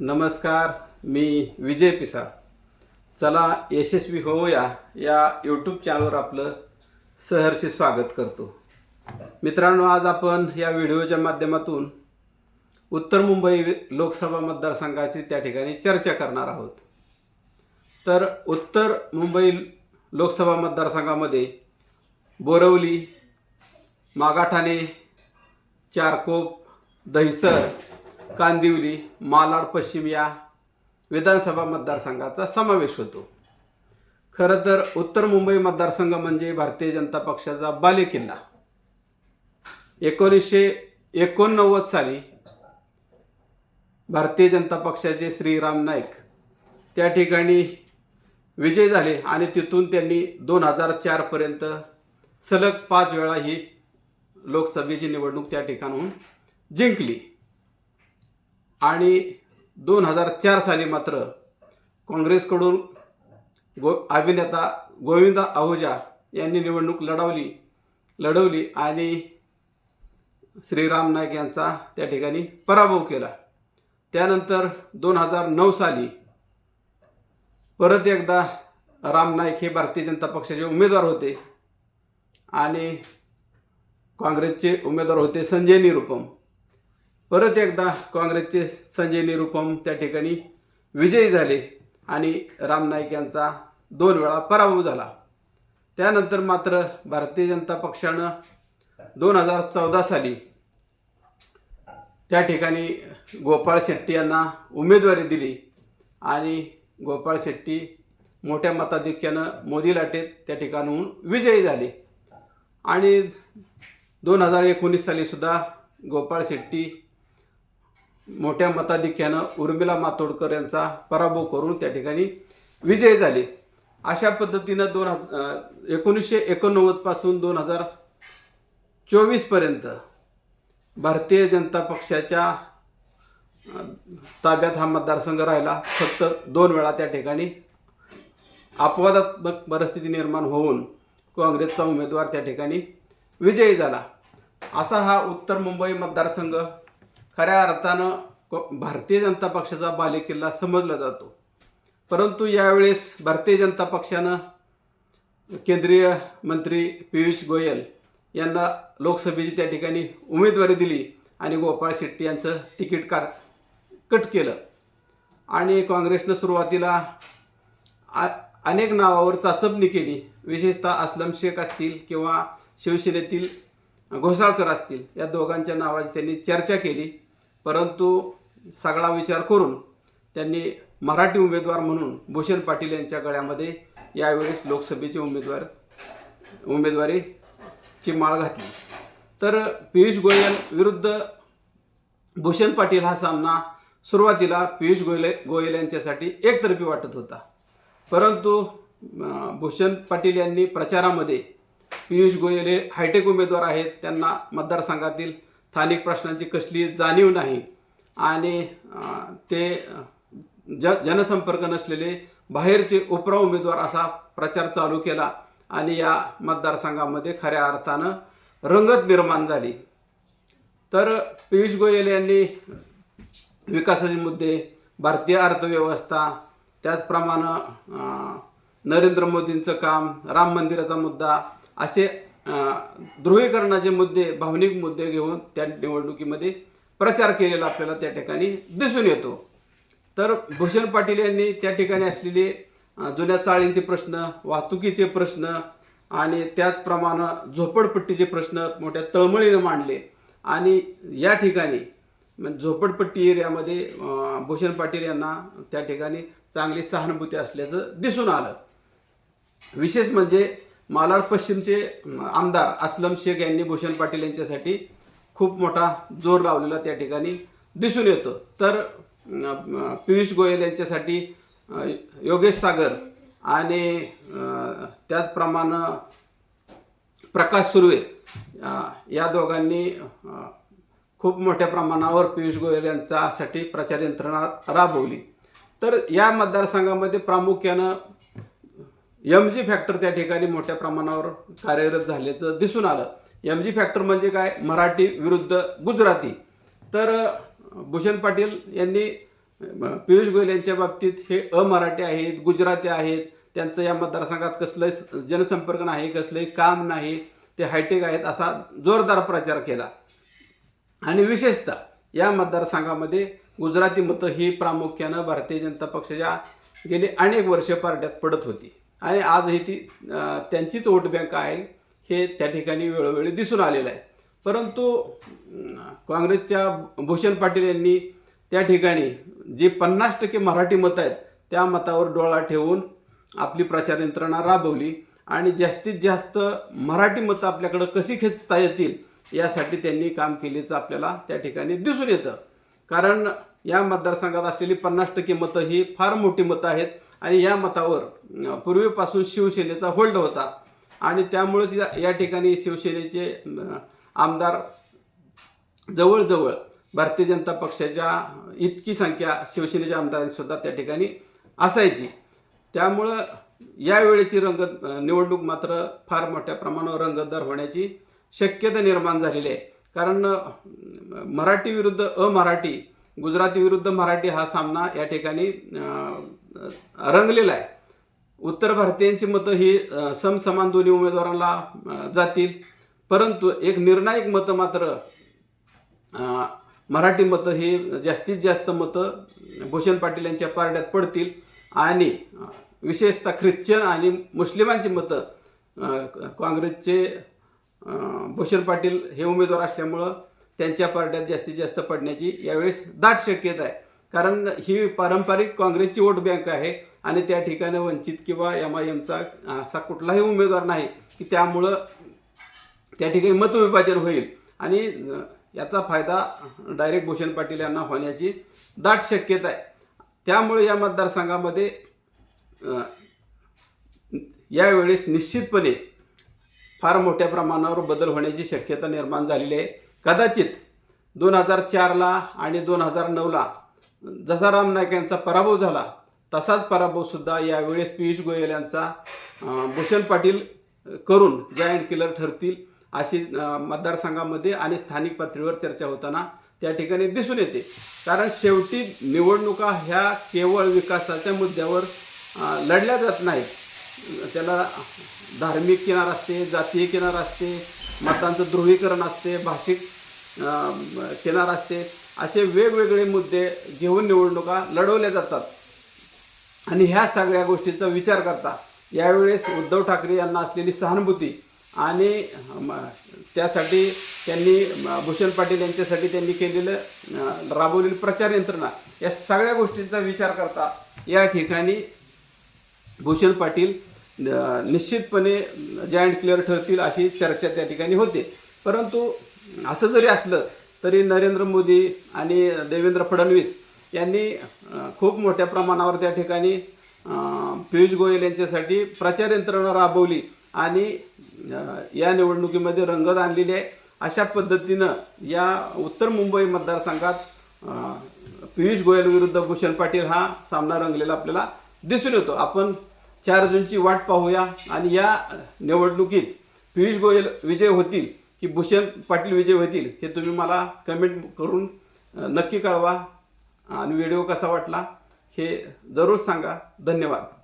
नमस्कार मी विजय पिसाळ. चला यशस्वी होऊया या यूट्यूब चॅनलवर आपलं सहर्ष स्वागत करतो. मित्रांनो आज आपण या व्हिडिओच्या माध्यमातून उत्तर मुंबई लोकसभा मतदारसंघाची त्या ठिकाणी चर्चा करणार आहोत. तर उत्तर मुंबई लोकसभा मतदारसंघामध्ये बोरवली मागाठाणे चारकोप दहिसर कांदिवली मालाड पश्चिम या विधानसभा मतदारसंघाचा समावेश होतो. खरं तर उत्तर मुंबई मतदारसंघ म्हणजे भारतीय जनता पक्षाचा बालेकिल्ला. एकोणीसशे एकोणनव्वद साली भारतीय जनता पक्षाचे श्रीराम नाईक त्या ठिकाणी विजय झाले आणि तिथून त्यांनी दोन हजार चारपर्यंत सलग पाच वेळा ही लोकसभेची निवडणूक त्या ठिकाणहून जिंकली. आणि दोन हजार चार साली मात्र काँग्रेसकडून गो अभिनेता गोविंदा आहुजा यांनी निवडणूक लढवली लढवली आणि श्रीराम नाईक यांचा त्या ठिकाणी पराभव केला. त्यानंतर दोन हजार नऊ साली परत एकदा राम नाईक हे भारतीय जनता पक्षाचे उमेदवार होते आणि काँग्रेसचे उमेदवार होते संजय निरुपम. परत एकदा काँग्रेसचे संजय निरुपम त्या ठिकाणी विजयी झाले आणि राम नाईक यांचा दोन वेळा पराभव झाला. त्यानंतर मात्र भारतीय जनता पक्षानं दोन हजार चौदा साली त्या ठिकाणी गोपाळ शेट्टी यांना उमेदवारी दिली आणि गोपाळ शेट्टी मोठ्या मताधिक्यानं मोदी लाटेत त्या ठिकाणहून विजयी झाले. आणि दोन हजार एकोणीस सालीसुद्धा गोपाळ शेट्टी मोठ्या मताधिक्यानं उर्मिला मातोडकर यांचा पराभव करून त्या ठिकाणी विजयी झाले. अशा पद्धतीनं दोन हजार एकोणीसशे एकोणनव्वदपासून दोन हजार चोवीसपर्यंत भारतीय जनता पक्षाच्या ताब्यात हा मतदारसंघ राहिला. फक्त दोन वेळा त्या ठिकाणी अपवादात्मक परिस्थिती निर्माण होऊन काँग्रेसचा उमेदवार त्या ठिकाणी विजयी झाला. असा हा उत्तर मुंबई मतदारसंघ खऱ्या अर्थानं को- भारतीय जनता पक्षाचा बालेकिल्ला समजला जातो. परंतु यावेळेस भारतीय जनता पक्षानं केंद्रीय मंत्री पियुष गोयल यांना लोकसभेची त्या ठिकाणी उमेदवारी दिली आणि गोपाळ शेट्टी यांचं तिकीट काढ कट केलं. आणि काँग्रेसनं सुरुवातीला आ अनेक नावावर चाचपणी केली. विशेषतः असलम शेख असतील किंवा शिवसेनेतील घोसाळकर असतील या दोघांच्या नावाची त्यांनी चर्चा केली. परंतु सगळा विचार करून त्यांनी मराठी उमेदवार म्हणून भूषण पाटील यांच्या गळ्यामध्ये यावेळेस लोकसभेचे उमेदवार उमेदवारीची माळ घातली. तर पियुष गोयल विरुद्ध भूषण पाटील हा सामना सुरुवातीला पियुष गोयल गोयल यांच्यासाठी एकतर्फी वाटत होता. परंतु भूषण पाटील यांनी प्रचारामध्ये पियुष गोयल हे हायटेक उमेदवार आहेत त्यांना मतदारसंघातील स्थानिक प्रश्नांची कसली जाणीव नाही आणि ते ज जनसंपर्क नसलेले बाहेरचे उपरा उमेदवार असा प्रचार चालू केला आणि या मतदारसंघामध्ये खऱ्या अर्थानं रंगत निर्माण झाली. तर पियुष गोयल यांनी विकासाचे मुद्दे भारतीय अर्थव्यवस्था त्याचप्रमाणे नरेंद्र मोदींचं काम राम मंदिराचा मुद्दा असे ध्रुवीकरणाचे मुद्दे भावनिक मुद्दे घेऊन त्या निवडणुकीमध्ये प्रचार केलेला आपल्याला त्या ठिकाणी दिसून येतो. तर भूषण पाटील यांनी त्या ठिकाणी असलेले जुन्या चाळींचे प्रश्न वाहतुकीचे प्रश्न आणि त्याचप्रमाणे झोपडपट्टीचे प्रश्न मोठ्या तळमळीने मांडले. आणि या ठिकाणी म्हणजे झोपडपट्टी एरियामध्ये भूषण पाटील यांना त्या ठिकाणी चांगली सहानुभूती असल्याचं दिसून आलं. विशेष म्हणजे मालाड पश्चिमचे आमदार असलम शेख यांनी भूषण पाटील यांच्यासाठी खूप मोठा जोर लावलेला त्या ठिकाणी दिसून येतो. तर पियुष गोयल यांच्यासाठी योगेश सागर आणि त्याचप्रमाणे प्रकाश सुर्वे या दोघांनी खूप मोठ्या प्रमाणावर पियुष गोयल यांच्यासाठी प्रचार यंत्रणा राबवली. तर या मतदारसंघामध्ये प्रामुख्यानं एम जी फॅक्टर त्या ठिकाणी मोठ्या प्रमाणावर कार्यरत झाल्याचं दिसून आलं. एम जी फॅक्टर म्हणजे काय? मराठी विरुद्ध गुजराती. तर भूषण पाटील यांनी पियुष गोयल यांच्या बाबतीत हे अमराठी आहेत गुजराती आहेत. त्यांचं या मतदारसंघात कसलंही जनसंपर्क नाही कसलंही काम नाही. ते हायटेक आहेत असा जोरदार प्रचार केला. आणि विशेषतः या मतदारसंघामध्ये गुजराती मतं ही प्रामुख्यानं भारतीय जनता पक्षाच्या गेली अनेक वर्ष पारड्यात पडत होती. आणि आजही ती त्यांचीच वोट बँक आहे. हे त्या ठिकाणी वेळोवेळी दिसून आलेलं आहे. परंतु काँग्रेसच्या भूषण पाटील यांनी त्या ठिकाणी जी पन्नास टक्के मराठी मतं आहेत त्या मतावर डोळा ठेवून आपली प्रचार यंत्रणा राबवली आणि जास्तीत जास्त मराठी मतं आपल्याकडं कशी खेचता येतील यासाठी त्यांनी काम केल्याचं आपल्याला त्या ठिकाणी दिसून येतं. कारण या मतदारसंघात असलेली पन्नास टक्के मतं ही फार मोठी मतं आहेत. आणि या मतावर पूर्वीपासून शिवसेनेचा होल्ड होता. आणि त्यामुळेच या या ठिकाणी शिवसेनेचे आमदार जवळजवळ भारतीय जनता पक्षाच्या इतकी संख्या शिवसेनेच्या आमदारांनीसुद्धा त्या ठिकाणी असायची. त्यामुळं यावेळेची रंगत निवडणूक मात्र फार मोठ्या प्रमाणावर रंगतदार होण्याची शक्यता निर्माण झालेली आहे. कारण मराठी विरुद्ध अमराठी गुजराती विरुद्ध मराठी हा सामना या ठिकाणी रंगलेला आहे. उत्तर भारतीयांची मतं ही समसमान दोन्ही उमेदवारांना जातील. परंतु एक निर्णायक मतं मात्र मराठी मतं ही जास्तीत जास्त मतं भूषण पाटील यांच्या पारड्यात पडतील. आणि विशेषतः ख्रिश्चन आणि मुस्लिमांची मतं काँग्रेसचे भूषण पाटील हे उमेदवार असल्यामुळं त्यांच्या पारड्यात जास्तीत जास्त पडण्याची यावेळेस दाट शक्यता आहे. कारण ही पारंपरिक काँग्रेसची वोट बँक आहे आणि त्या ठिकाणी वंचित किंवा एम आय एमचा असा कुठलाही उमेदवार नाही की त्यामुळं त्या ठिकाणी मतविभाजन होईल. आणि याचा फायदा डायरेक्ट भूषण पाटील यांना होण्याची दाट शक्यता आहे. त्यामुळे या मतदारसंघामध्ये यावेळेस निश्चितपणे फार मोठ्या प्रमाणावर बदल होण्याची शक्यता निर्माण झालेली आहे. कदाचित दोन हजार चारला आणि दोन हजार नऊला जसा राम नाईक यांचा पराभव झाला तसाच पराभव सुद्धा यावेळेस पियुष गोयल यांचा भूषण पाटील करून जायंट किलर ठरतील अशी मतदारसंघामध्ये आणि स्थानिक पातळीवर चर्चा होताना त्या ठिकाणी दिसून येते. कारण शेवटी निवडणुका ह्या केवळ विकासाच्या मुद्द्यावर लढल्या जात नाहीत. त्याला धार्मिक किनार असते जातीय किनार असते मतांचं ध्रुवीकरण असते भाषिक किनार असते. असे वेगवेगळे मुद्दे घेऊन निवडणुका लढवल्या जातात. आणि ह्या सगळ्या गोष्टीचा विचार करता यावेळेस उद्धव ठाकरे यांना असलेली सहानुभूती आणि त्यासाठी त्यांनी भूषण पाटील यांच्यासाठी त्यांनी केलेलं राबवलेली प्रचार यंत्रणा या सगळ्या गोष्टींचा विचार करता या ठिकाणी भूषण पाटील निश्चितपणे जॉईंट क्लिअर ठरतील अशी चर्चा त्या ठिकाणी होते. परंतु असं जरी असलं तरी नरेंद्र मोदी आणि देवेंद्र फडणवीस यांनी खूप मोठ्या प्रमाणावर त्या ठिकाणी पियुष गोयल यांच्यासाठी प्रचार यंत्रणा राबवली आणि या निवडणुकीमध्ये रंगत आणलेली आहे. अशा पद्धतीनं या उत्तर मुंबई मतदारसंघात पियुष गोयल विरुद्ध भूषण पाटील हा सामना रंगलेला आपल्याला दिसून येतो. आपण चार जूनची वाट पाहूया आणि या निवडणुकीत पियुष गोयल विजय होतील की भूषण पाटील विजय होतील हे तुम्ही मला कमेंट करून नक्की कळवा. आणि व्हिडिओ कसा वाटला हे जरूर सांगा. धन्यवाद.